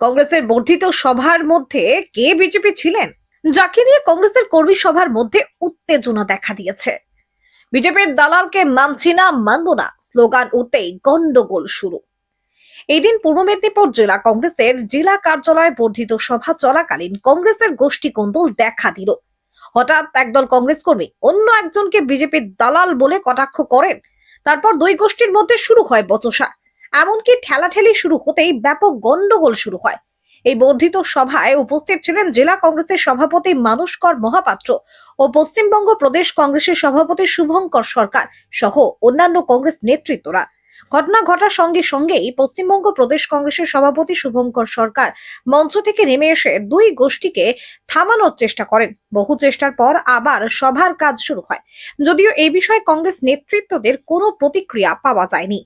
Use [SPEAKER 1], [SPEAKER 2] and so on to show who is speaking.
[SPEAKER 1] কংগ্রেসের বর্ধিত সভার মধ্যে কে বিজেপি ছিলেন? যাকে নিয়ে কংগ্রেসের কর্মী সভার মধ্যে উত্তেজনা দেখা দিয়েছে। বিজেপির দালালকে মানছি না, মানব না, স্লোগান উঠতেই গন্ডগোল শুরু। এদিন পূর্ব মেদিনীপুর জেলা কংগ্রেসের জেলা কার্যালয়ে বর্ধিত সভা চলাকালীন কংগ্রেসের গোষ্ঠী কোন্দল দেখা দিল। হঠাৎ একদল কংগ্রেস কর্মী অন্য একজনকে বিজেপির দালাল বলে কটাক্ষ করেন তারপর দুই গোষ্ঠীর মধ্যে শুরু হয় বচসা। এমনকি ঠেলাঠেলি শুরু হতেই ব্যাপক গন্ডগোল শুরু হয়। এই বর্ধিত সভায় উপস্থিত ছিলেন জেলা কংগ্রেসের সভাপতি মানুষকর মহাপাত্র ও পশ্চিমবঙ্গ প্রদেশ কংগ্রেসের সভাপতি শুভঙ্কর সরকার সহ অন্যান্য কংগ্রেস নেতৃত্বরা। ঘটনা ঘটার সঙ্গে সঙ্গেই পশ্চিমবঙ্গ প্রদেশ কংগ্রেসের সভাপতি শুভঙ্কর সরকার মঞ্চ থেকে নেমে এসে দুই গোষ্ঠীকে থামানোর চেষ্টা করেন। বহু চেষ্টার পর আবার সভার কাজ শুরু হয়। যদিও এই বিষয়ে কংগ্রেস নেতৃত্বদের কোনো প্রতিক্রিয়া পাওয়া যায়নি।